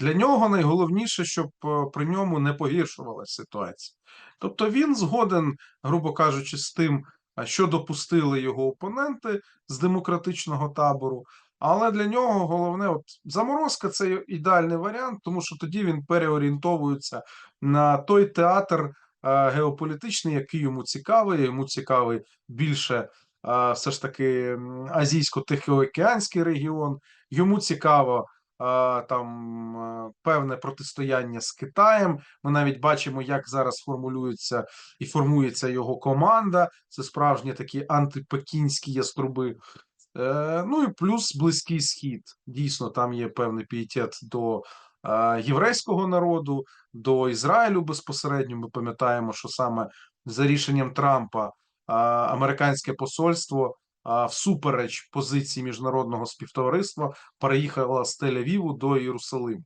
Для нього найголовніше, щоб е, при ньому не погіршувалася ситуація. Тобто він згоден, грубо кажучи, з тим, що допустили його опоненти з демократичного табору. Але для нього головне, от заморозка це ідеальний варіант, тому що тоді він переорієнтовується на той театр е, геополітичний, який йому цікавий. Йому цікавий більше е, все ж таки азійсько-тихоокеанський регіон. Йому цікаво е, там е, певне протистояння з Китаєм. Ми навіть бачимо, як зараз формулюється і формується його команда. Це справжні такі антипекінські яструби. Е, ну і плюс Близький Схід. Дійсно, там є певний пієтет до е, єврейського народу, до Ізраїлю безпосередньо. Ми пам'ятаємо, що саме за рішенням Трампа американське посольство всупереч позиції міжнародного співтовариства переїхала з Тель-Авіву до Єрусалиму.